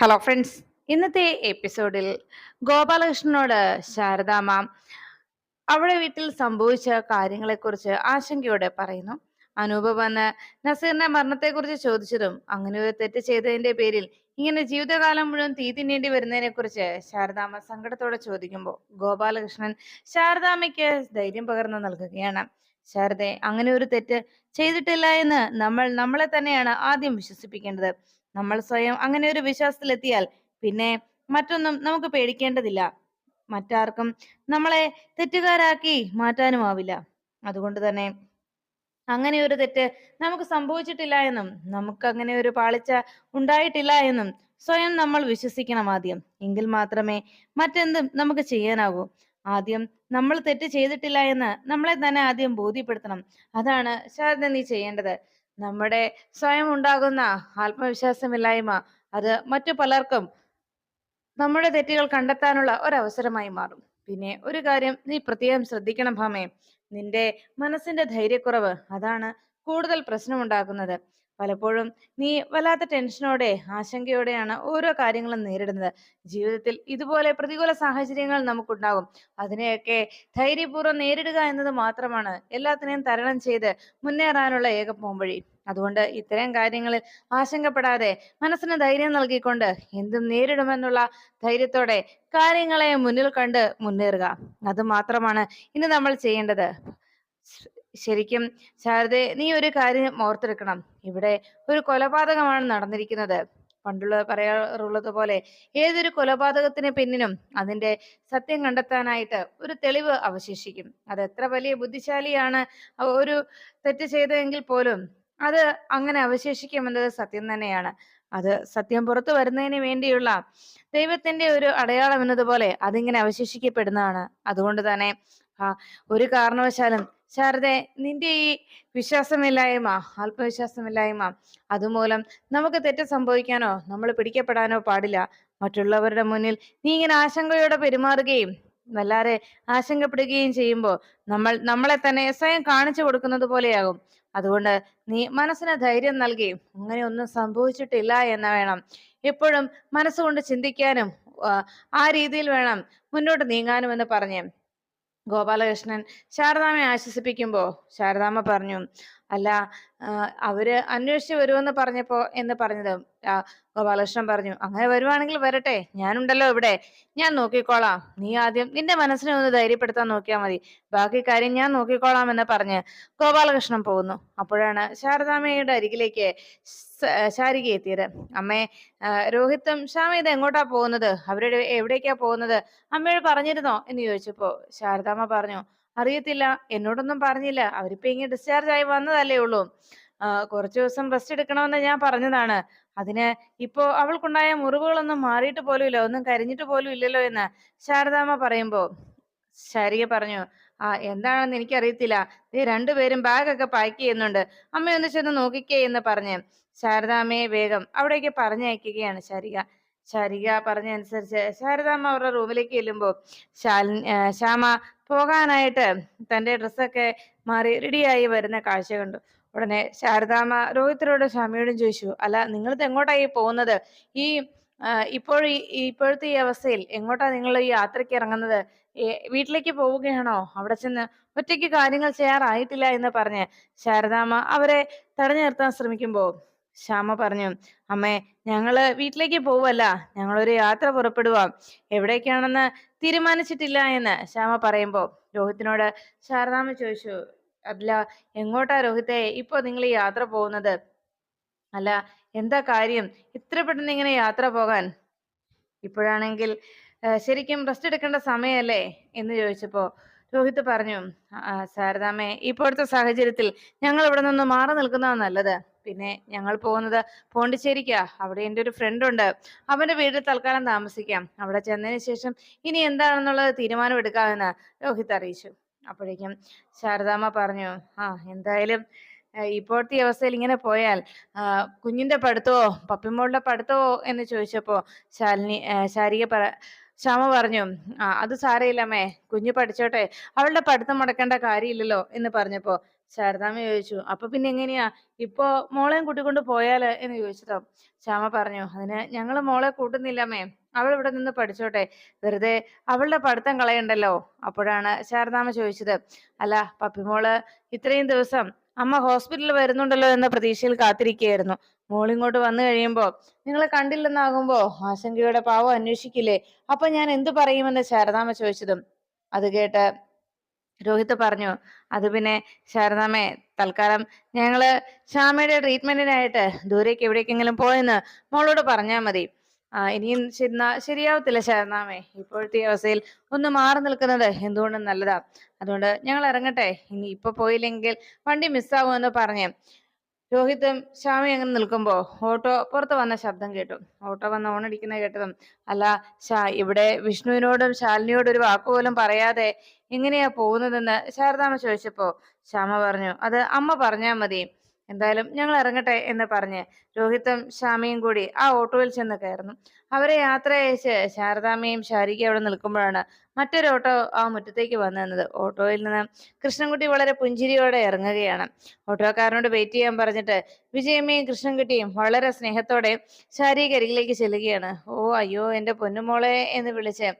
Hello friends ഇന്നത്തെ എപ്പിസോഡിൽ ഗോപാലകൃഷ്ണനോട് ശാരദാമ്മ അവളെ വീട്ടിൽ സംഭവിച്ച കാര്യങ്ങളെക്കുറിച്ച് ആശങ്കയോടെ പറയുന്നു. അനൂപ് വന്ന് നസീറിന്റെ മരണത്തെക്കുറിച്ച് ചോദിച്ചതും അങ്ങനെ ഒരു തെറ്റ് ചെയ്തതിന്റെ പേരിൽ ഇങ്ങനെ ജീവിതകാലം മുഴുവൻ തീ തിന്നേണ്ടി വരുന്നതിനെ കുറിച്ച് ശാരദാമ്മ സങ്കടത്തോടെ ചോദിക്കുമ്പോൾ ഗോപാലകൃഷ്ണൻ ശാരദാമ്മയ്ക്ക് ധൈര്യം പകർന്നു നൽകുകയാണ്. ശാരദെ അങ്ങനെ ഒരു തെറ്റ് ചെയ്തിട്ടില്ല എന്ന് നമ്മൾ നമ്മളെ തന്നെയാണ് ആദ്യം വിശ്വസിപ്പിക്കേണ്ടത്. നമ്മൾ സ്വയം അങ്ങനെ ഒരു വിശ്വാസത്തിലെത്തിയാൽ പിന്നെ മറ്റൊന്നും നമുക്ക് പേടിക്കേണ്ടതില്ല. മറ്റാർക്കും നമ്മളെ തെറ്റുകാരാക്കി മാറ്റാനുമാവില്ല അതുകൊണ്ട് തന്നെ അങ്ങനെ ഒരു തെറ്റ് നമുക്ക് സംഭവിച്ചിട്ടില്ല എന്നും നമുക്ക് അങ്ങനെ ഒരു പാളിച്ച ഉണ്ടായിട്ടില്ല എന്നും സ്വയം നമ്മൾ വിശ്വസിക്കണം ആദ്യം. എങ്കിൽ മാത്രമേ മറ്റെന്തും നമുക്ക് ചെയ്യാനാകൂ. ആദ്യം നമ്മൾ തെറ്റ് ചെയ്തിട്ടില്ല എന്ന് നമ്മളെ തന്നെ ആദ്യം ബോധ്യപ്പെടുത്തണം. അതാണ് ശാരദ നീ ചെയ്യേണ്ടത്. നമ്മുടെ സ്വയം ഉണ്ടാകുന്ന ആത്മവിശ്വാസമില്ലായ്മ അത് മറ്റു പലർക്കും നമ്മുടെ തെറ്റുകൾ കണ്ടെത്താനുള്ള ഒരവസരമായി മാറും. പിന്നെ ഒരു കാര്യം നീ പ്രത്യേകം ശ്രദ്ധിക്കണം ഭാമേ. നിന്റെ മനസ്സിന്റെ ധൈര്യക്കുറവ് അതാണ് കൂടുതൽ പ്രശ്നമുണ്ടാക്കുന്നത്. പലപ്പോഴും നീ വല്ലാത്ത ടെൻഷനോടെ ആശങ്കയോടെയാണ് ഓരോ കാര്യങ്ങളും നേരിടുന്നത്. ജീവിതത്തിൽ ഇതുപോലെ പ്രതികൂല സാഹചര്യങ്ങൾ നമുക്കുണ്ടാകും. അതിനെയൊക്കെ ധൈര്യപൂർവം നേരിടുക എന്നത് മാത്രമാണ് എല്ലാത്തിനെയും തരണം ചെയ്ത് മുന്നേറാനുള്ള ഏക പോംവഴി. അതുകൊണ്ട് ഇത്തരം കാര്യങ്ങളിൽ ആശങ്കപ്പെടാതെ മനസ്സിന് ധൈര്യം നൽകിക്കൊണ്ട് എന്തും നേരിടുമെന്നുള്ള ധൈര്യത്തോടെ കാര്യങ്ങളെ മുന്നിൽ കണ്ട് മുന്നേറുക. അത് മാത്രമാണ് ഇന്ന് നമ്മൾ ചെയ്യേണ്ടത്. ശരിക്കും ശാരദെ നീ ഒരു കാര്യം ഓർത്തെടുക്കണം. ഇവിടെ ഒരു കൊലപാതകമാണ് നടന്നിരിക്കുന്നത്. പണ്ടുള്ള പറയാറുള്ളത് പോലെ ഏതൊരു കൊലപാതകത്തിന് പിന്നിലും അതിന്റെ സത്യം കണ്ടെത്താനായിട്ട് ഒരു തെളിവ് അവശേഷിക്കും. അത് എത്ര വലിയ ബുദ്ധിശാലിയാണ് ഒരു തെറ്റ് ചെയ്തതെങ്കിൽ പോലും അത് അങ്ങനെ അവശേഷിക്കുമെന്നത് സത്യം തന്നെയാണ്. അത് സത്യം പുറത്തു വരുന്നതിന് വേണ്ടിയുള്ള ദൈവത്തിന്റെ ഒരു അടയാളം എന്നതുപോലെ അതിങ്ങനെ അവശേഷിക്കപ്പെടുന്നതാണ്. അതുകൊണ്ട് തന്നെ ആ ഒരു കാരണവശാലും ശാരദെ നിന്റെ ഈ വിശ്വാസമില്ലായ്മ ആത്മവിശ്വാസമില്ലായ്മ അതുമൂലം നമുക്ക് തെറ്റ് സംഭവിക്കാനോ നമ്മൾ പിടിക്കപ്പെടാനോ പാടില്ല. മറ്റുള്ളവരുടെ മുന്നിൽ നീ ഇങ്ങനെ ആശങ്കയോടെ പെരുമാറുകയും വല്ലാതെ ആശങ്കപ്പെടുകയും ചെയ്യുമ്പോൾ നമ്മൾ നമ്മളെ തന്നെ സ്വയം കാണിച്ചു കൊടുക്കുന്നത് പോലെയാകും. അതുകൊണ്ട് നീ മനസ്സിന് ധൈര്യം നൽകി അങ്ങനെ ഒന്നും സംഭവിച്ചിട്ടില്ല എന്ന് വേണം. എപ്പോഴും മനസ്സുകൊണ്ട് ചിന്തിക്കാനും ആ രീതിയിൽ വേണം മുന്നോട്ട് നീങ്ങാനും എന്ന് പറഞ്ഞ്. ഗോപാലകൃഷ്ണൻ ശാരദാമ്മയെ ആശ്വസിപ്പിക്കുമ്പോ ശാരദാമ്മ പറഞ്ഞു അല്ല അവർ അന്വേഷിച്ച് വരുമെന്ന് പറഞ്ഞപ്പോ എന്ന് പറഞ്ഞത് ഗോപാലകൃഷ്ണൻ പറഞ്ഞു അങ്ങനെ വരുവാണെങ്കിൽ വരട്ടെ ഞാനുണ്ടല്ലോ ഇവിടെ. ഞാൻ നോക്കിക്കോളാം. നീ ആദ്യം നിന്റെ മനസ്സിനെ ഒന്ന് ധൈര്യപ്പെടുത്താൻ നോക്കിയാൽ മതി. ബാക്കി കാര്യം ഞാൻ നോക്കിക്കോളാം എന്ന് പറഞ്ഞ് ഗോപാലകൃഷ്ണൻ പോകുന്നു. അപ്പോഴാണ് ശാരദാമ്മയുടെ അരികിലേക്ക് ശാരിക എത്തിയത്. അമ്മേ രോഹിത്തും ശ്യാമ ഇത് എങ്ങോട്ടാ പോകുന്നത്? അവരുടെ എവിടേക്കാ പോകുന്നത്? അമ്മയോട് പറഞ്ഞിരുന്നോ? എന്ന് ചോദിച്ചപ്പോ ശാരദാമ്മ പറഞ്ഞു അറിയത്തില്ല. എന്നോടൊന്നും പറഞ്ഞില്ല. അവരിപ്പോ ഇങ്ങനെ ഡിസ്ചാർജ് ആയി വന്നതല്ലേ ഉള്ളൂ. കുറച്ചു ദിവസം റെസ്റ്റ് എടുക്കണമെന്ന് ഞാൻ പറഞ്ഞതാണ്. അതിന് ഇപ്പോ അവൾക്കുണ്ടായ മുറിവുകളൊന്നും മാറിയിട്ട് പോലും ഇല്ല ഒന്നും കരിഞ്ഞിട്ട് പോലും ഇല്ലല്ലോ എന്ന് ശാരദാമ്മ പറയുമ്പോ ശാരിക പറഞ്ഞു ആ എന്താണെന്ന് എനിക്കറിയത്തില്ല. ഈ രണ്ടുപേരും ബാഗൊക്കെ പാക്ക് ചെയ്യുന്നുണ്ട്. അമ്മയൊന്ന് ചെന്ന് നോക്കിക്കേ എന്ന് പറഞ്ഞ് ശാരദാമ്മയെ വേഗം അവിടേക്ക് പറഞ്ഞയക്കുകയാണ് ശാരിക. ശാരിക പറഞ്ഞനുസരിച്ച് ശാരദാമ്മ അവരുടെ റൂമിലേക്ക് ചെല്ലുമ്പോൾ ശാലിനി ശ്യാമ പോകാനായിട്ട് തന്റെ ഡ്രസ്സൊക്കെ മാറി റെഡിയായി വരുന്ന കാഴ്ച കണ്ടു. ഉടനെ ശാരദാമ്മ രോഹിത്തിനോടും ശ്യാമയോടും ചോദിച്ചു അല്ല നിങ്ങൾ എങ്ങോട്ടായി പോകുന്നത്? ഈ ഇപ്പോൾ ഇപ്പോഴത്തെ ഈ അവസ്ഥയിൽ എങ്ങോട്ടാ നിങ്ങൾ ഈ യാത്രയ്ക്ക് ഇറങ്ങുന്നത്? വീട്ടിലേക്ക് പോവുകയാണോ? അവിടെ ചെന്ന് ഒറ്റയ്ക്ക് കാര്യങ്ങൾ ചെയ്യാറായിട്ടില്ല എന്ന് പറഞ്ഞ് ശാരദാമ്മ അവരെ തടഞ്ഞു നിർത്താൻ ശ്രമിക്കുമ്പോ ശ്യാമ പറഞ്ഞു അമ്മേ ഞങ്ങൾ വീട്ടിലേക്ക് പോവല്ല. ഞങ്ങളൊരു യാത്ര പുറപ്പെടുവാ. എവിടേക്കാണെന്ന് തീരുമാനിച്ചിട്ടില്ല എന്ന്. ശ്യാമ പറയുമ്പോ രോഹിത്തിനോട് ശാരദാമ്മ ചോദിച്ചു അല്ല എങ്ങോട്ടാ രോഹിത്തെ? ഇപ്പൊ നിങ്ങൾ ഈ യാത്ര പോകുന്നത്? അല്ല എന്താ കാര്യം? ഇത്ര പെട്ടെന്ന് ഇങ്ങനെ യാത്ര പോകാൻ? ഇപ്പോഴാണെങ്കിൽ ശരിക്കും റെസ്റ്റ് എടുക്കേണ്ട സമയമല്ലേ എന്ന് ചോദിച്ചപ്പോ രോഹിത് പറഞ്ഞു ശാരദാമ്മേ ഇപ്പോഴത്തെ സാഹചര്യത്തിൽ ഞങ്ങൾ ഇവിടെ നിന്ന് മാറി നിൽക്കുന്നതാണ് നല്ലത്. പിന്നെ ഞങ്ങൾ പോകുന്നത് പോണ്ടിച്ചേരിക്കാ. അവിടെ എന്റെ ഒരു ഫ്രണ്ട് ഉണ്ട്. അവന്റെ വീട്ടിൽ തൽക്കാലം താമസിക്കാം. അവിടെ ചെന്നതിന് ശേഷം ഇനി എന്താണെന്നുള്ളത് തീരുമാനം എടുക്കാമെന്ന് രോഹിത് അറിയിച്ചു. അപ്പോഴേക്കും ശാരദാമ്മ പറഞ്ഞു ആ എന്തായാലും ഇപ്പോഴത്തെ അവസ്ഥയിൽ ഇങ്ങനെ പോയാൽ കുഞ്ഞിന്റെ പഠിത്തമോ പപ്പിമോളുടെ പഠിത്തമോ? എന്ന് ചോദിച്ചപ്പോൾ ശാലിനി ശാരിക ശ്യാമ പറഞ്ഞു ആ അത് സാരയില്ലമ്മേ കുഞ്ഞു പഠിച്ചോട്ടെ അവളുടെ പഠിത്തം മുടക്കേണ്ട കാര്യമില്ലല്ലോ എന്ന് പറഞ്ഞപ്പോ ശാരദാമ്മ ചോദിച്ചു അപ്പൊ പിന്നെ എങ്ങനെയാ? ഇപ്പോ മോളെയും കൂട്ടിക്കൊണ്ട് പോയാൽ? എന്ന് ചോദിച്ചതോ ശ്യാമ പറഞ്ഞു അതിന് ഞങ്ങൾ മോളെ കൂട്ടുന്നില്ലമ്മേ അവൾ ഇവിടെ നിന്ന് പഠിച്ചോട്ടെ വെറുതെ അവളുടെ പഠിത്തം കളയണ്ടല്ലോ? അപ്പോഴാണ് ശാരദാമ്മ ചോദിച്ചത് അല്ല പപ്പിമോൾ ഇത്രയും ദിവസം അമ്മ ഹോസ്പിറ്റലിൽ വരുന്നുണ്ടല്ലോ എന്ന പ്രതീക്ഷയിൽ കാത്തിരിക്കുകയായിരുന്നു. മോളിങ്ങോട്ട് വന്നു കഴിയുമ്പോ നിങ്ങളെ കണ്ടില്ലെന്നാകുമ്പോ ആശങ്കയുടെ പാവം അന്വേഷിക്കില്ലേ? അപ്പൊ ഞാൻ എന്തു പറയുമെന്ന് ശാരദാമ്മ ചോദിച്ചതും അത് കേട്ട് രോഹിത് പറഞ്ഞു അത് പിന്നെ ശാരദാമ്മേ തൽക്കാലം ഞങ്ങൾ ശ്യാമയുടെ ട്രീറ്റ്മെന്റിനായിട്ട് ദൂരേക്ക് എവിടേക്കെങ്കിലും പോയെന്ന് മോളോട് പറഞ്ഞാൽ മതി. ആ ഇനിയും ശരിയാവത്തില്ല ശരണാമേ. ഇപ്പോഴത്തെ അവസ്ഥയിൽ ഒന്ന് മാറി നിൽക്കുന്നത് എന്തുകൊണ്ടും നല്ലതാ. അതുകൊണ്ട് ഞങ്ങൾ ഇറങ്ങട്ടെ. ഇനി ഇപ്പൊ പോയില്ലെങ്കിൽ വണ്ടി മിസ്സാവുമെന്ന് പറഞ്ഞു രോഹിത്തും ശ്യാമയും അങ്ങനെ നിൽക്കുമ്പോ ഓട്ടോ പുറത്ത് വന്ന ശബ്ദം കേട്ടു. ഓട്ടോ വന്ന് ഓണടിക്കുന്ന കേട്ടതും അല്ല ഷാ ഇവിടെ വിഷ്ണുവിനോടും ശാലിനിയോടും ഒരു വാക്കുപോലും പറയാതെ എങ്ങനെയാ പോകുന്നതെന്ന് ശാരദാമ്മ ചോദിച്ചപ്പോ ശ്യാമ പറഞ്ഞു അത് അമ്മ പറഞ്ഞാ മതി. എന്തായാലും ഞങ്ങൾ ഇറങ്ങട്ടെ എന്ന് പറഞ്ഞ് രോഹിത്തും ശ്യാമയും കൂടി ആ ഓട്ടോയിൽ ചെന്ന് കയറുന്നു. അവരെ യാത്ര അയച്ച് ശാരദാമ്മയും ശാരികയും അവിടെ നിൽക്കുമ്പോഴാണ് മറ്റൊരു ഓട്ടോ ആ മുറ്റത്തേക്ക് വന്നു ഓട്ടോയിൽ നിന്ന് കൃഷ്ണൻകുട്ടി വളരെ പുഞ്ചിരിയോടെ ഇറങ്ങുകയാണ്. ഓട്ടോക്കാരനോട് വെയിറ്റ് ചെയ്യാൻ പറഞ്ഞിട്ട് വിജയമ്മയും കൃഷ്ണൻകുട്ടിയും വളരെ സ്നേഹത്തോടെ ശാരിക അരികിലേക്ക് ചെല്ലുകയാണ്. ഓ അയ്യോ എന്റെ പൊന്നുമോളെ എന്ന് വിളിച്ച്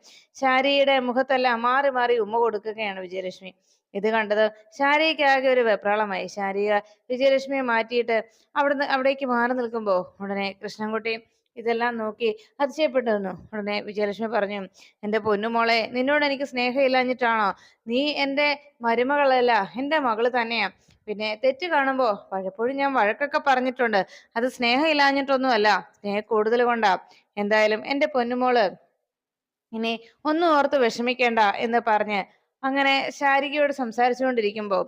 ശാരിയുടെ മുഖത്തെല്ലാം മാറി മാറി ഉമ്മ കൊടുക്കുകയാണ് വിജയലക്ഷ്മി. ഇത് കണ്ടത് ശാരികയ്ക്കാകെ ഒരു വെപ്രാളമായി. ശാരിക വിജയലക്ഷ്മിയെ മാറ്റിയിട്ട് അവിടുന്ന് അവിടേക്ക് മാറി നിൽക്കുമ്പോ ഉടനെ കൃഷ്ണൻകുട്ടി ഇതെല്ലാം നോക്കി അതിശയപ്പെട്ടു നിന്നു. ഉടനെ വിജയലക്ഷ്മി പറഞ്ഞു എന്റെ പൊന്നുമോളെ നിന്നോട് എനിക്ക് സ്നേഹമില്ലാഞ്ഞിട്ടാണോ? നീ എന്റെ മരുമകളല്ല എന്റെ മകൾ തന്നെയാ. പിന്നെ തെറ്റ് കാണുമ്പോ പലപ്പോഴും ഞാൻ വഴക്കൊക്കെ പറഞ്ഞിട്ടുണ്ട്. അത് സ്നേഹം ഇല്ലാഞ്ഞിട്ടൊന്നുമല്ല സ്നേഹം കൂടുതൽ കൊണ്ടാ. എന്തായാലും എന്റെ പൊന്നുമോൾ ഇനി ഒന്നും ഓർത്ത് വിഷമിക്കേണ്ട എന്ന് പറഞ്ഞ് അങ്ങനെ ശാരികയോട് സംസാരിച്ചുകൊണ്ടിരിക്കുമ്പോ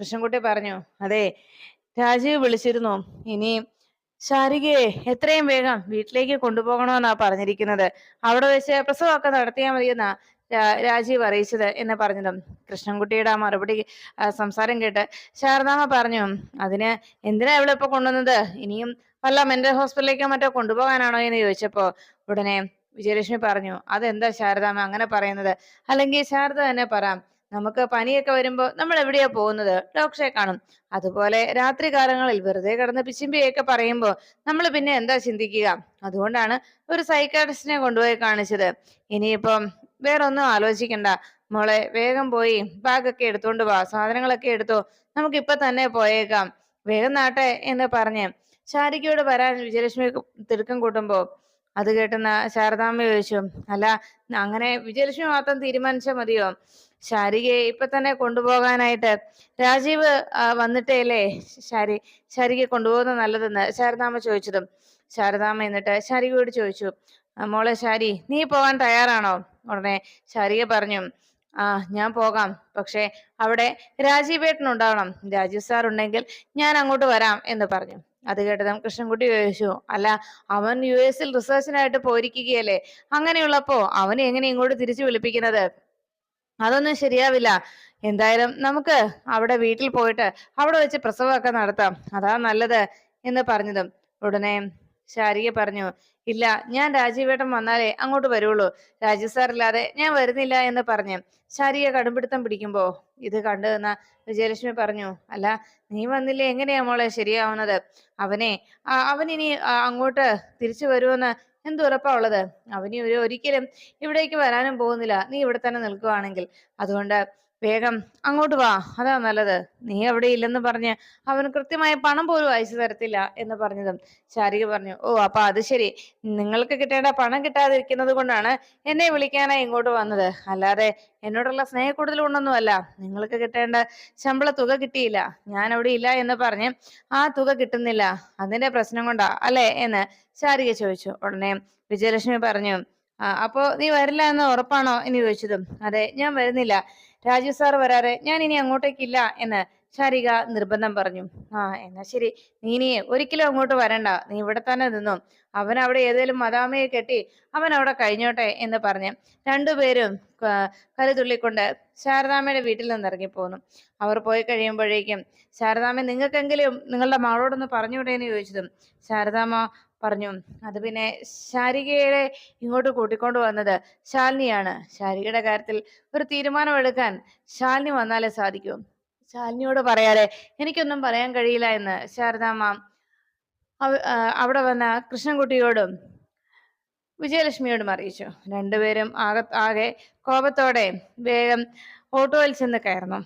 കൃഷ്ണൻകുട്ടി പറഞ്ഞു അതെ രാജീവ് വിളിച്ചിരുന്നു. ഇനി ശാരികയെ എത്രയും വേഗം വീട്ടിലേക്ക് കൊണ്ടുപോകണമെന്നാ പറഞ്ഞിരിക്കുന്നത്. അവിടെ വെച്ച് പ്രസവമൊക്കെ നടത്തിയാൽ മതിയെന്നാ രാജീവ് അറിയിച്ചത് എന്ന് പറഞ്ഞതും കൃഷ്ണൻകുട്ടിയുടെ ആ മറുപടി സംസാരം കേട്ട് ശാരദാമ്മ പറഞ്ഞു അതിന് എന്തിനാ ഇവിടെ ഇപ്പൊ കൊണ്ടുവന്നത്? ഇനിയും വല്ല മെന്റൽ ഹോസ്പിറ്റലിലേക്കോ മറ്റോ കൊണ്ടുപോകാനാണോ? എന്ന് ചോദിച്ചപ്പോ ഉടനെ വിജയലക്ഷ്മി പറഞ്ഞു അതെന്താ ശാരദാമ്മ അങ്ങനെ പറയുന്നത്? അല്ലെങ്കിൽ ശാരദ തന്നെ പറയാം നമുക്ക് പനിയൊക്കെ വരുമ്പോൾ നമ്മൾ എവിടെയാ പോകുന്നത്? ഡോക്ടറെ കാണും. അതുപോലെ രാത്രി കാലങ്ങളിൽ വെറുതെ കിടന്ന് പിച്ചിമ്പിയൊക്കെ പറയുമ്പോൾ നമ്മൾ പിന്നെ എന്താ ചിന്തിക്കുക? അതുകൊണ്ടാണ് ഒരു സൈക്കാട്രിസ്റ്റിനെ കൊണ്ടുപോയി കാണിച്ചത്. ഇനിയിപ്പം വേറെ ഒന്നും ആലോചിക്കണ്ട. മോളെ വേഗം പോയി ബാഗൊക്കെ എടുത്തോണ്ട് വാ സാധനങ്ങളൊക്കെ എടുത്തോ നമുക്ക് ഇപ്പൊ തന്നെ പോയേക്കാം. വേഗം നാട്ടെ എന്ന് പറഞ്ഞ് ശാരികയോട് വരാൻ വിജയലക്ഷ്മി തിടുക്കം കൂട്ടുമ്പോ അത് കേട്ട് ശാരദാമ്മ ചോദിച്ചു. അല്ല അങ്ങനെ വിജയലക്ഷ്മി മാത്രം തീരുമാനിച്ചാൽ മതിയോ? ശാരികയെ ഇപ്പൊ തന്നെ കൊണ്ടുപോകാനായിട്ട്. രാജീവ് വന്നിട്ടേ അല്ലേ ശാരി ശാരികയെ കൊണ്ടുപോകുന്നത് നല്ലതെന്ന് ശാരദാമ്മ ചോദിച്ചതും. ശാരദാമ്മ എന്നിട്ട് ശാരികയോട് ചോദിച്ചു. മോളെ ശാരി നീ പോകാൻ തയ്യാറാണോ? ഉടനെ ശാരിക പറഞ്ഞു. ആ ഞാൻ പോകാം. പക്ഷെ അവിടെ രാജീവേട്ടൻ ഉണ്ടാവണം. രാജീവ് സാർ ഉണ്ടെങ്കിൽ ഞാൻ അങ്ങോട്ട് വരാം എന്ന് പറഞ്ഞു. അത് കേട്ടതും കൃഷ്ണൻകുട്ടി ചോദിച്ചു അല്ല അവൻ യു എസിൽ റിസർച്ചിനായിട്ട് പോയിരിക്കുകയല്ലേ? അങ്ങനെയുള്ളപ്പോ അവനെ എങ്ങനെ ഇങ്ങോട്ട് തിരിച്ചു വിളിപ്പിക്കുന്നത്? അതൊന്നും ശരിയാവില്ല. എന്തായാലും നമുക്ക് അവിടെ വീട്ടിൽ പോയിട്ട് അവിടെ വെച്ച് പ്രസവമൊക്കെ നടത്താം. അതാ നല്ലത് എന്ന് പറഞ്ഞതും ഉടനെ ശാരിക പറഞ്ഞു ഇല്ല ഞാൻ രാജീവേട്ടൻ വന്നാലേ അങ്ങോട്ട് വരുള്ളൂ. രാജീവ് സാർ ഇല്ലാതെ ഞാൻ വരുന്നില്ല എന്ന് പറഞ്ഞു. ശാരിക കടുംപിടുത്തം പിടിക്കുമ്പോ ഇത് കണ്ടു നിന്ന വിജയലക്ഷ്മി പറഞ്ഞു അല്ല നീ വന്നില്ലേ എങ്ങനെയാ മോളെ ശരിയാവുന്നത്? അവനെ അവനിനി അങ്ങോട്ട് തിരിച്ചു വരുമെന്ന് എന്ത് ഉറപ്പാ ഉള്ളത്? അവനി ഒരു ഒരിക്കലും ഇവിടേക്ക് വരാനും പോകുന്നില്ല. നീ ഇവിടെ തന്നെ നിൽക്കുവാണെങ്കിൽ. അതുകൊണ്ട് വേഗം അങ്ങോട്ട് വാ. അതാ നല്ലത്. നീ അവിടെ ഇല്ലെന്ന് പറഞ്ഞ് അവൻ കൃത്യമായ പണം പോലും അയച്ചു തരത്തില്ല എന്ന് പറഞ്ഞതും ശാരിക പറഞ്ഞു ഓ അപ്പൊ അത് ശരി. നിങ്ങൾക്ക് കിട്ടേണ്ട പണം കിട്ടാതിരിക്കുന്നത് കൊണ്ടാണ് എന്നെ വിളിക്കാനായി ഇങ്ങോട്ട് വന്നത്. അല്ലാതെ എന്നോടുള്ള സ്നേഹ കൂടുതൽ കൊണ്ടൊന്നുമല്ല. നിങ്ങൾക്ക് കിട്ടേണ്ട ശമ്പള തുക കിട്ടിയില്ല. ഞാൻ അവിടെ ഇല്ല എന്ന് പറഞ്ഞ് ആ തുക കിട്ടുന്നില്ല. അതിന്റെ പ്രശ്നം കൊണ്ടാ അല്ലേ? എന്ന് ശാരിക ചോദിച്ചു. ഉടനെ വിജയലക്ഷ്മി പറഞ്ഞു "ആ, അപ്പോ നീ വരില്ല എന്ന് ഉറപ്പാണോ? എന്ന് ചോദിച്ചതും. അതെ ഞാൻ വരുന്നില്ല. രാജു സാർ വരാറെ. ഞാൻ ഇനി അങ്ങോട്ടേക്കില്ല എന്ന് ശാരിക നിർബന്ധം പറഞ്ഞു. ആ എന്നാ ശരി. നീ ഇനി ഒരിക്കലും അങ്ങോട്ട് വരണ്ട. നീ ഇവിടെ തന്നെ നിന്നു. അവൻ അവിടെ ഏതെങ്കിലും മദാമയെ കെട്ടി അവൻ അവിടെ കഴിഞ്ഞോട്ടെ എന്ന് പറഞ്ഞ് രണ്ടുപേരും കരുതുള്ളിക്കൊണ്ട് ശാരദാമ്മയുടെ വീട്ടിൽ നിന്ന് ഇറങ്ങിപ്പോന്നു അവർ പോയി കഴിയുമ്പോഴേക്കും ശാരദാമ്മ നിങ്ങൾക്കെങ്കിലും നിങ്ങളുടെ മകളോടൊന്ന് പറഞ്ഞുകൂടെ? എന്ന് ചോദിച്ചതും ശാരദാമ്മ പറഞ്ഞു. അത് പിന്നെ ശാരികയെ ഇങ്ങോട്ട് കൂട്ടിക്കൊണ്ടു വന്നത് ശാലിനിയാണ്. ശാരികയുടെ കാര്യത്തിൽ ഒരു തീരുമാനം എടുക്കാൻ ശാലിനി വന്നാലേ സാധിക്കൂ. ശാലിനിയോട് പറയാതെ എനിക്കൊന്നും പറയാൻ കഴിയില്ല എന്ന് ശാരദാമ്മ അവിടെ വന്ന കൃഷ്ണൻകുട്ടിയോടും വിജയലക്ഷ്മിയോടും അറിയിച്ചു. രണ്ടുപേരും ആകെ ആകെ കോപത്തോടെ വേഗം ഓട്ടോയിൽ ചെന്ന് കയറുന്നു.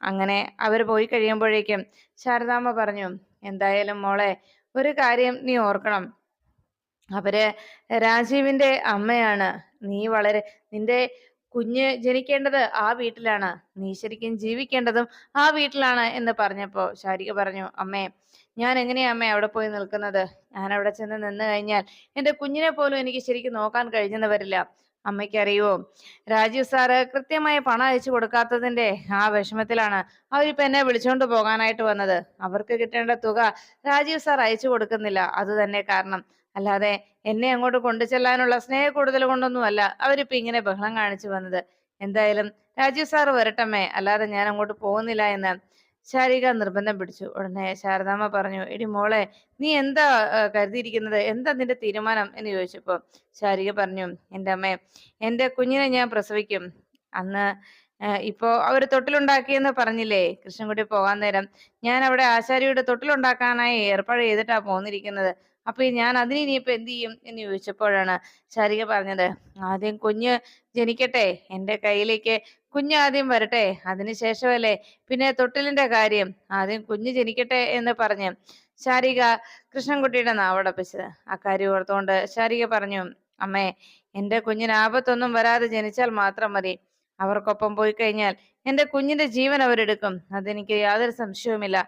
അങ്ങനെ അവർ പോയി കഴിയുമ്പോഴേക്കും ശാരദാമ്മ പറഞ്ഞു എന്തായാലും മോളെ ഒരു കാര്യം നീ ഓർക്കണം. അവർ രാജീവിന്റെ അമ്മയാണ്. നീ വളരെ നിന്റെ കുഞ്ഞ് ജനിക്കേണ്ടത് ആ വീട്ടിലാണ്. നീ ശരിക്കും ജീവിക്കേണ്ടതും ആ വീട്ടിലാണ് എന്ന് പറഞ്ഞപ്പോ ശാരിക പറഞ്ഞു അമ്മേ ഞാൻ എങ്ങനെയാ അമ്മേ അവിടെ പോയി നിൽക്കുന്നത്? ഞാൻ അവിടെ ചെന്ന് നിന്ന് കഴിഞ്ഞാൽ എന്റെ കുഞ്ഞിനെ പോലും എനിക്ക് ശരിക്കും നോക്കാൻ കഴിഞ്ഞെന്ന് വരില്ല. അമ്മയ്ക്ക് അറിയുമോ രാജീവ് സാറ് കൃത്യമായ പണം അയച്ചു കൊടുക്കാത്തതിന്റെ ആ വിഷമത്തിലാണ് അവരിപ്പോ എന്നെ വിളിച്ചോണ്ട് പോകാനായിട്ട് വന്നത്. അവർക്ക് കിട്ടേണ്ട തുക രാജീവ് സാർ അയച്ചു കൊടുക്കുന്നില്ല. അത് തന്നെ കാരണം. അല്ലാതെ എന്നെ അങ്ങോട്ട് കൊണ്ടു ചെല്ലാനുള്ള സ്നേഹ കൂടുതൽ കൊണ്ടൊന്നുമല്ല. അവരിപ്പോ ഇങ്ങനെ ബഹളം കാണിച്ചു വന്നത്. എന്തായാലും രാജീവ് സാറ് വരട്ടമ്മേ. അല്ലാതെ ഞാൻ അങ്ങോട്ട് പോകുന്നില്ല എന്ന് ശാരിക നിർബന്ധം പിടിച്ചു. ഉടനെ ശാരദാമ്മ പറഞ്ഞു എടി മോളെ നീ എന്താ കരുതിയിരിക്കുന്നത്? എന്താ നിന്റെ തീരുമാനം? എന്ന് ചോദിച്ചപ്പോ ശാരിക പറഞ്ഞു എന്റെ അമ്മേ എന്റെ കുഞ്ഞിനെ ഞാൻ പ്രസവിക്കും. അന്ന് ഇപ്പോ അവർ തൊട്ടിലുണ്ടാക്കിയെന്ന് പറഞ്ഞില്ലേ? കൃഷ്ണൻകുട്ടി പോകാൻ നേരം ഞാൻ അവിടെ ആശാരിയുടെ തൊട്ടിലുണ്ടാക്കാനായി ഏർപ്പാട് ചെയ്തിട്ടാ പോന്നിരിക്കുന്നത്. അപ്പൊ ഞാൻ അതിന് ഇനിയിപ്പോ എന്ത് ചെയ്യും എന്ന് ചോദിച്ചപ്പോഴാണ് ശാരിക പറഞ്ഞത് ആദ്യം കുഞ്ഞ് ജനിക്കട്ടെ എന്റെ കയ്യിലേക്ക് കുഞ്ഞ് ആദ്യം വരട്ടെ അതിനുശേഷമല്ലേ പിന്നെ തൊട്ടിലിന്റെ കാര്യം ആദ്യം കുഞ്ഞ് ജനിക്കട്ടെ എന്ന് പറഞ്ഞ് ശാരിക കൃഷ്ണൻകുട്ടിയുടെ നാവടപ്പിച്ചത് അക്കാര്യം ഓർത്തുകൊണ്ട് ശാരിക പറഞ്ഞു അമ്മേ എന്റെ കുഞ്ഞിന് ആപത്തൊന്നും വരാതെ ജനിച്ചാൽ മാത്രം മതി. അവർക്കൊപ്പം പോയി കഴിഞ്ഞാൽ എന്റെ കുഞ്ഞിന്റെ ജീവൻ അവരെടുക്കും. അതെനിക്ക് യാതൊരു സംശയവുമില്ല.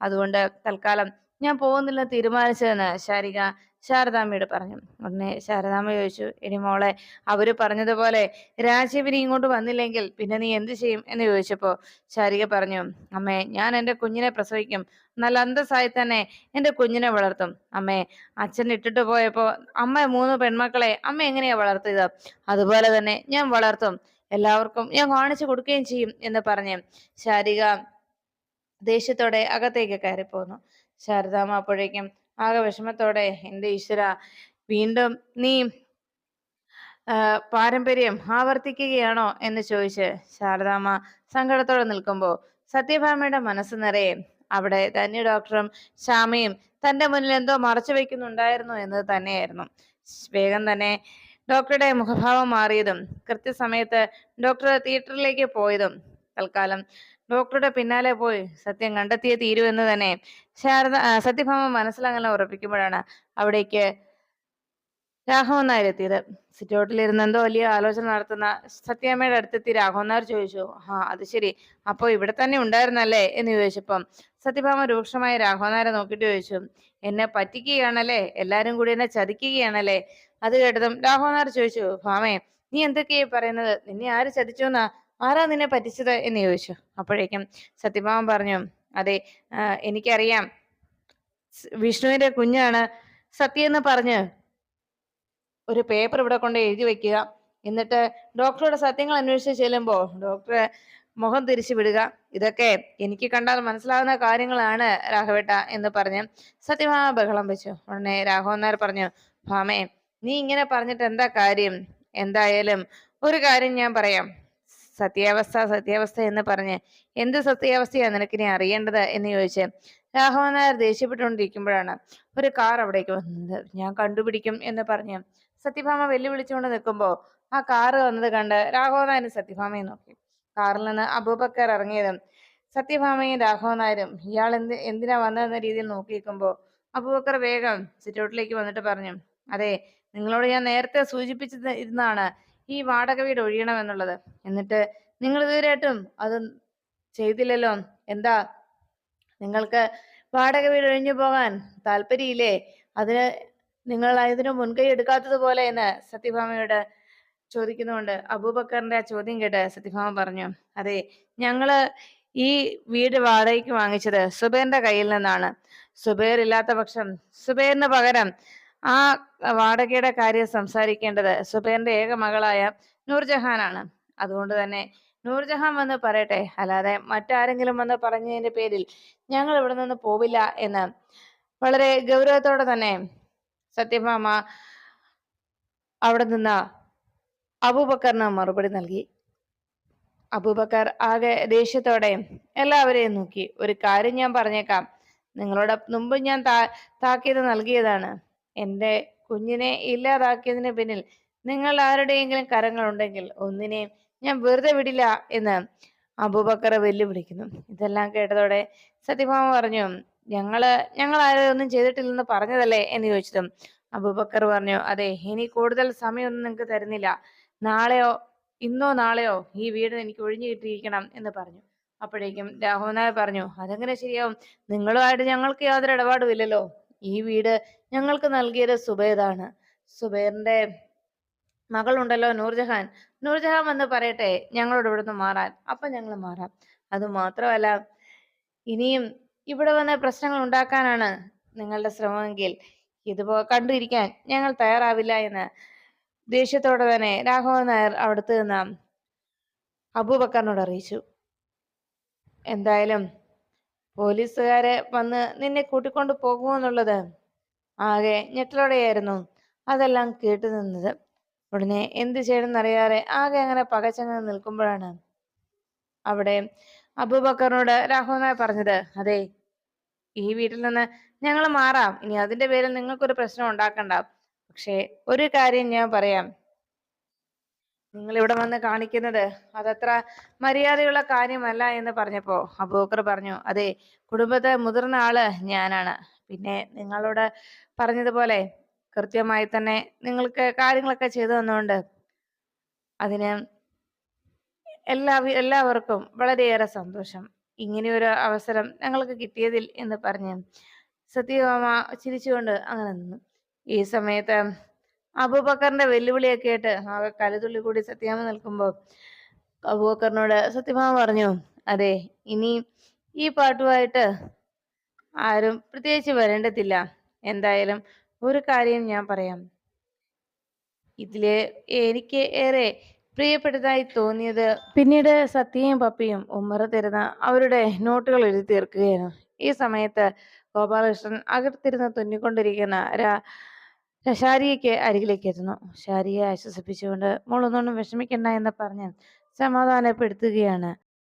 അതുകൊണ്ട് തൽക്കാലം ഞാൻ പോകുന്നില്ല തീരുമാനിച്ചതെന്ന് ശാരിക ശാരദാമ്മയോട് പറഞ്ഞു. ഉടനെ ശാരദാമ്മ ചോദിച്ചു ഇനി മോളെ അവർ പറഞ്ഞതുപോലെ രാജീവിനി ഇങ്ങോട്ട് വന്നില്ലെങ്കിൽ പിന്നെ നീ എന്ത് ചെയ്യും? എന്ന് ചോദിച്ചപ്പോ ശാരിക പറഞ്ഞു അമ്മേ ഞാൻ എന്റെ കുഞ്ഞിനെ പ്രസവിക്കും. നല്ല അന്തസ്സായി തന്നെ എന്റെ കുഞ്ഞിനെ വളർത്തും. അമ്മേ അച്ഛൻ ഇട്ടിട്ട് പോയപ്പോ അമ്മ മൂന്ന് പെൺമക്കളെ അമ്മ എങ്ങനെയാ വളർത്തിയത്? അതുപോലെ തന്നെ ഞാൻ വളർത്തും. എല്ലാവർക്കും ഞാൻ കാണിച്ചു കൊടുക്കുകയും ചെയ്യും എന്ന് പറഞ്ഞ് ശാരിക ദേഷ്യത്തോടെ അകത്തേക്ക് കയറിപ്പോന്നു. ശാരദാമ്മ അപ്പോഴേക്കും ആകെ വിഷമത്തോടെ എന്റെ ഈശ്വര വീണ്ടും നീ പാരമ്പര്യം ആവർത്തിക്കുകയാണോ? എന്ന് ചോദിച്ച് ശാരദാമ്മ സങ്കടത്തോടെ നിൽക്കുമ്പോൾ സത്യഭാമയുടെ മനസ്സ് നിറയെ അവിടെ തന്നെ ഡോക്ടറും ശ്യാമയും തന്റെ മുന്നിൽ എന്തോ മറച്ചു വെക്കുന്നുണ്ടായിരുന്നു എന്നത് തന്നെയായിരുന്നു. വേഗം തന്നെ ഡോക്ടറുടെ മുഖഭാവം മാറിയതും കൃത്യസമയത്ത് ഡോക്ടർ തിയേറ്ററിലേക്ക് പോയതും തൽക്കാലം. ഡോക്ടറുടെ പിന്നാലെ പോയി സത്യം കണ്ടെത്തിയേ തീരുവെന്ന് തന്നെ ശാരദ സത്യഭാമ മനസ്സിലങ്ങനെ ഉറപ്പിക്കുമ്പോഴാണ് അവിടേക്ക് രാഘവൻ നായർ എത്തിയത്. സിറ്റൗട്ടിലിരുന്ന് എന്തോ വലിയ ആലോചന നടത്തുന്ന സത്യാമ്മയുടെ അടുത്തെത്തി രാഘവൻ നായർ ചോദിച്ചു ആ അത് ശരി. അപ്പോ ഇവിടെ തന്നെ ഉണ്ടായിരുന്നല്ലേ? എന്ന് ചോദിച്ചപ്പം സത്യഭാമ രൂക്ഷമായ രാഘവൻ നായരെ ചോദിച്ചു എന്നെ പറ്റിക്കുകയാണല്ലേ? എല്ലാരും കൂടി എന്നെ ചതിക്കുകയാണല്ലേ? അത് കേട്ടതും രാഘവൻ നായർ ചോദിച്ചു ഭാമേ നീ എന്തൊക്കെയാ പറയുന്നത്? നിന്നെ ആര് ചതിച്ചു എന്നാ ആരാ നിന്നെ പറ്റിച്ചത് എന്ന് ചോദിച്ചു. അപ്പോഴേക്കും സത്യഭാമൻ പറഞ്ഞു അതെ എനിക്കറിയാം. വിഷ്ണുവിന്റെ കുഞ്ഞാണ് സത്യം എന്ന് പറഞ്ഞ് ഒരു പേപ്പർ ഇവിടെ കൊണ്ട് എഴുതി വെക്കുക. എന്നിട്ട് ഡോക്ടറുടെ സത്യങ്ങൾ അന്വേഷിച്ച് ചെല്ലുമ്പോൾ ഡോക്ടർ മുഖം തിരിച്ചു വിടുക. ഇതൊക്കെ എനിക്ക് കണ്ടാൽ മനസ്സിലാവുന്ന കാര്യങ്ങളാണ് രാഘവേട്ട എന്ന് പറഞ്ഞ് സത്യഭാമ ബഹളം വെച്ചു. ഉടനെ രാഘവൻ നായർ പറഞ്ഞു ഭാമേ നീ ഇങ്ങനെ പറഞ്ഞിട്ട് എന്താ കാര്യം? എന്തായാലും ഒരു കാര്യം ഞാൻ പറയാം. സത്യാവസ്ഥ സത്യാവസ്ഥ എന്ന് പറഞ്ഞ് എന്ത് സത്യാവസ്ഥയാണ് നിനക്കിനി അറിയേണ്ടത് എന്ന് ചോദിച്ച് രാഘവൻ നായർ ദേഷ്യപ്പെട്ടുകൊണ്ടിരിക്കുമ്പോഴാണ് ഒരു കാർ അവിടേക്ക് വന്നത്. ഞാൻ കണ്ടുപിടിക്കും എന്ന് പറഞ്ഞ് സത്യഭാമ വെല്ലുവിളിച്ചുകൊണ്ട് നിൽക്കുമ്പോൾ ആ കാറ് വന്നത് കണ്ട് രാഘവൻ നായരും സത്യഭാമയെ നോക്കി. കാറിൽ നിന്ന് അബൂബക്കർ ഇറങ്ങിയതും സത്യഭാമയും രാഘവൻ നായരും ഇയാൾ എന്ത് എന്തിനാ വന്നതെന്ന രീതിയിൽ നോക്കിയിരിക്കുമ്പോൾ അബൂബക്കർ വേഗം സിറ്റൗട്ടിലേക്ക് വന്നിട്ട് പറഞ്ഞു അതെ നിങ്ങളോട് ഞാൻ നേരത്തെ സൂചിപ്പിച്ചത് ഇരുന്നാണ് ഈ വാടക വീട് ഒഴിയണമെന്നുള്ളത്. എന്നിട്ട് നിങ്ങൾ ഇതുവരെയായിട്ടും അത് ചെയ്തില്ലല്ലോ? എന്താ? നിങ്ങൾക്ക് വാടക വീട് ഒഴിഞ്ഞു പോകാൻ താല്പര്യമില്ലേ? അതിന് നിങ്ങൾ അതിന് മുൻകൈ എടുക്കാത്തതുപോലെ എന്ന് സത്യഭാമയോട് ചോദിക്കുന്നുണ്ട്. അബൂബക്കറിന്റെ ആ ചോദ്യം കേട്ട് സത്യഭാമ പറഞ്ഞു അതെ ഞങ്ങൾ ഈ വീട് വാടകയ്ക്ക് വാങ്ങിച്ചത് സുബേറിന്റെ കയ്യിൽ നിന്നാണ്. സുബേർ ഇല്ലാത്ത പക്ഷം സുബേറിന് പകരം ആ വാടകയുടെ കാര്യം സംസാരിക്കേണ്ടത് സുബൈറിന്റെ ഏക മകളായ നൂർജഹാനാണ്. അതുകൊണ്ട് തന്നെ നൂർജഹാൻ വന്ന് പറയട്ടെ. അല്ലാതെ മറ്റാരെങ്കിലും വന്ന് പറഞ്ഞതിന്റെ പേരിൽ ഞങ്ങൾ ഇവിടെ നിന്ന് പോവില്ല എന്ന്. വളരെ ഗൗരവത്തോടെ തന്നെ സത്യഭാമ അവിടെ നിന്ന് അബൂബക്കറിന് മറുപടി നൽകി. അബൂബക്കർ ആകെ ദേഷ്യത്തോടെ എല്ലാവരെയും നോക്കി. ഒരു കാര്യം ഞാൻ പറഞ്ഞേക്കാം. നിങ്ങളോട് മുമ്പ് ഞാൻ താക്കീത് നൽകിയതാണ്. എന്റെ കുഞ്ഞിനെ ഇല്ലാതാക്കിയതിന് പിന്നിൽ നിങ്ങൾ ആരുടെയെങ്കിലും കരങ്ങളുണ്ടെങ്കിൽ ഒന്നിനെയും ഞാൻ വെറുതെ വിടില്ല എന്ന് അബൂബക്കർ വെല്ലുവിളിക്കുന്നു. ഇതെല്ലാം കേട്ടതോടെ സത്യഭാമ പറഞ്ഞു ഞങ്ങൾ ഞങ്ങൾ ആരും ഒന്നും ചെയ്തിട്ടില്ലെന്ന് പറഞ്ഞതല്ലേ? എന്ന് ചോദിച്ചതും അബൂബക്കർ പറഞ്ഞു അതെ ഇനി കൂടുതൽ സമയമൊന്നും നിങ്ങൾക്ക് തരുന്നില്ല. നാളെയോ ഇന്നോ നാളെയോ ഈ വീട് എനിക്ക് ഒഴിഞ്ഞു കിട്ടിയിരിക്കണം എന്ന് പറഞ്ഞു. അപ്പോഴേക്കും നായർ പറഞ്ഞു അതെങ്ങനെ ശരിയാവും. നിങ്ങളുമായിട്ട് ഞങ്ങൾക്ക് യാതൊരു ഇടപാടും ഇല്ലല്ലോ. ഈ വീട് ഞങ്ങൾക്ക് നൽകിയത് സുബൈദാണ് സുബൈറിന്റെ മകളുണ്ടല്ലോ നൂർജഹാൻ. നൂർജഹാൻ വന്ന് പറയട്ടെ ഞങ്ങളോട് ഇവിടുന്ന് മാറാൻ. അപ്പൊ ഞങ്ങൾ മാറാം. അത് മാത്രമല്ല ഇനിയും ഇവിടെ വന്ന് പ്രശ്നങ്ങൾ ഉണ്ടാക്കാനാണ് നിങ്ങളുടെ ശ്രമമെങ്കിൽ ഇതുപോ കണ്ടിരിക്കാൻ ഞങ്ങൾ തയ്യാറാവില്ല എന്ന് ദേഷ്യത്തോടെ തന്നെ രാഘവൻ നായർ അവിടുത്തെ നിന്ന് അബൂബക്കറിനോട് അറിയിച്ചു. എന്തായാലും പോലീസുകാരെ വന്ന് നിന്നെ കൂട്ടിക്കൊണ്ട് പോകുമെന്നുള്ളത് ആകെ ഞെട്ടലോടെയായിരുന്നു. അതെല്ലാം കേട്ടു നിന്നത്. ഉടനെ എന്ത് ചെയ്യണമെന്നറിയാതെ ആകെ അങ്ങനെ പകച്ചങ്ങ് നിൽക്കുമ്പോഴാണ് അവിടെ അബൂബക്കറിനോട് രാഘവനായി പറഞ്ഞത് അതെ ഈ വീട്ടിൽ നിന്ന് ഞങ്ങൾ മാറാം. ഇനി അതിന്റെ പേരിൽ നിങ്ങൾക്കൊരു പ്രശ്നം ഉണ്ടാക്കണ്ട. പക്ഷേ ഒരു കാര്യം ഞാൻ പറയാം. നിങ്ങൾ ഇവിടെ വന്ന് കാണിക്കുന്നത് അതത്ര മര്യാദയുള്ള കാര്യമല്ല എന്ന് പറഞ്ഞപ്പോ അബൂക്കർ പറഞ്ഞു അതെ കുടുംബത്തെ മുതിർന്ന ആൾ ഞാനാണ്. പിന്നെ നിങ്ങളോട് പറഞ്ഞതുപോലെ കൃത്യമായി തന്നെ നിങ്ങൾക്ക് കാര്യങ്ങളൊക്കെ ചെയ്തു തന്നുകൊണ്ട് അതിന് എല്ലാ എല്ലാവർക്കും വളരെയേറെ സന്തോഷം. ഇങ്ങനെയൊരു അവസരം ഞങ്ങൾക്ക് കിട്ടിയതിൽ എന്ന് പറഞ്ഞ് സത്യഭാമ ചിരിച്ചുകൊണ്ട് അങ്ങനെ നിന്നു. ഈ സമയത്ത് അബൂബക്കറിന്റെ വെല്ലുവിളിയൊക്കെ ആയിട്ട് ആകെ കലതുള്ളി കൂടി സത്യഭാമ നിൽക്കുമ്പോൾ അബൂബക്കറിനോട് സത്യഭാമ പറഞ്ഞു അതെ ഇനി ഈ പാട്ടുമായിട്ട് ആരും പ്രത്യേകിച്ച് വരേണ്ടതില്ല. എന്തായാലും ഒരു കാര്യം ഞാൻ പറയാം. ഇതിൽ എനിക്ക് ഏറെ പ്രിയപ്പെട്ടതായി തോന്നിയത് പിന്നീട് സത്യയും പപ്പിയും ഉമ്മറ തരുന്ന അവരുടെ നോട്ടുകൾ എഴുതി തീർക്കുകയാണ്. ഈ സമയത്ത് ഗോപാലകൃഷ്ണൻ അകത്തിരുന്ന് തുന്നിക്കൊണ്ടിരിക്കുന്ന രാ ശാരിയയ്ക്ക് അരികിലേക്ക് എത്തുന്നു. ശാരിയെ ആശ്വസിപ്പിച്ചുകൊണ്ട് മോളൊന്നും വിഷമിക്കണ്ട എന്ന് പറഞ്ഞ് സമാധാനപ്പെടുത്തുകയാണ്.